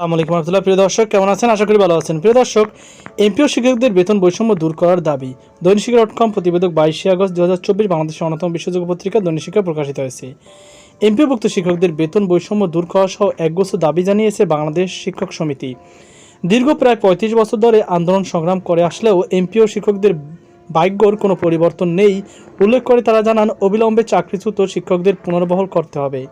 আলাইকুম রহমতুল্লাহ। প্রিয় দর্শক, কেমন আছেন? আশা করি ভালো আছেন। প্রিয় দর্শক, এমপিও শিক্ষকদের বেতন বৈষম্য দূর করার দাবি দৈনিক শিক্ষা ডট কম প্রতিবেদক বাইশে আগস্ট দু হাজার চব্বিশ বাংলাদেশের অন্যতম বিশ্বযোগ্য পত্রিকা দৈনিক শিক্ষা প্রকাশিত হয়েছে। এমপিওভুক্ত শিক্ষকদের বেতন বৈষম্য দূর করা সহ একগুচ্ছ দাবি জানিয়েছে বাংলাদেশ শিক্ষক সমিতি। দীর্ঘ প্রায় পঁয়ত্রিশ বছর ধরে আন্দোলন সংগ্রাম করে আসলেও এমপিও শিক্ষকদের ভাগ্যর কোনো পরিবর্তন নেই, উল্লেখ করে তারা জানান, অবিলম্বে চাকরিচ্যুত শিক্ষকদের পুনর্বহাল করতে হবে।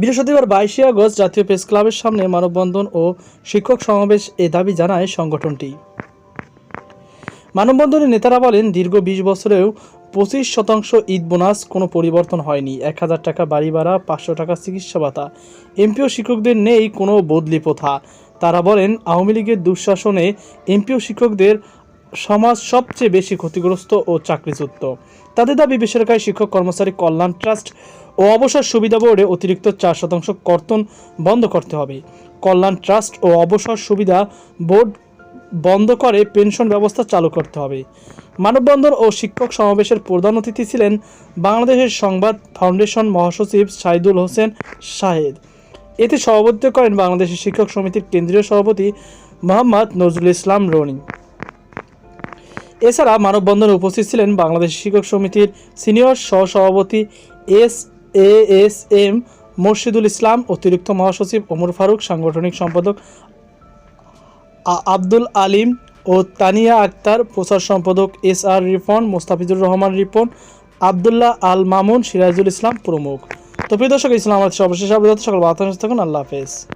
বৃহস্পতিবার বাইশে আগস্ট জাতীয় প্রেস ক্লাবের সামনে মানববন্ধন ও শিক্ষক সমাবেশ এ দাবি জানায় সংগঠনটি। মানববন্ধনে নেতারা বলেন, দীর্ঘ বিশ বছরেও পঁচিশ শতাংশ ঈদ বোনাস কোনো পরিবর্তন হয়নি। এক হাজার টাকা বাড়ি ভাড়া, পাঁচশো টাকা চিকিৎসা ভাতা, এমপিও শিক্ষকদের নেই কোনো বদলি প্রথা। তারা বলেন, আওয়ামী লীগের দুঃশাসনে এমপিও শিক্ষকদের সমাজ সবচেয়ে বেশি ক্ষতিগ্রস্ত ও চাকরিচ্যুত। তাদের দাবি, বেসরকারি শিক্ষক কর্মচারী কল্যাণ ট্রাস্ট ও অবসর সুবিধা বোর্ডে অতিরিক্ত চার শতাংশ কর্তন বন্ধ করতে হবে। কল্যাণ ট্রাস্ট ও অবসর সুবিধা বোর্ড বন্ধ করে পেনশন ব্যবস্থা চালু করতে হবে। মানববন্ধন ও শিক্ষক সমাবেশের প্রধান অতিথি ছিলেন বাংলাদেশের সংবাদ ফাউন্ডেশন মহাসচিব সাইদুল হোসেন শাহেদ। এতে সভাপতিত্ব করেন বাংলাদেশের শিক্ষক সমিতির কেন্দ্রীয় সভাপতি মোহাম্মদ নজরুল ইসলাম রনি। এছাড়া মানববন্ধনে উপস্থিত ছিলেন বাংলাদেশ শিক্ষক সমিতির সিনিয়র সহসভাপতি S A S M Murshidul Islam, অতিরিক্ত মহাসচিব ওমর ফারুক, সাংগঠনিক সম্পাদক আব্দুল আলিম ও তানিয়া আক্তার, প্রচার সম্পাদক এস আর রিপন, মোস্তাফিজুর রহমান রিপন, আবদুল্লাহ আল মামুন, সিরাজুল ইসলাম প্রমুখ। তো প্রিয় দর্শক ইসলাম আমাদের সর্বশেষ সকল বাতাস থাকুন, আল্লাহ হাফেজ।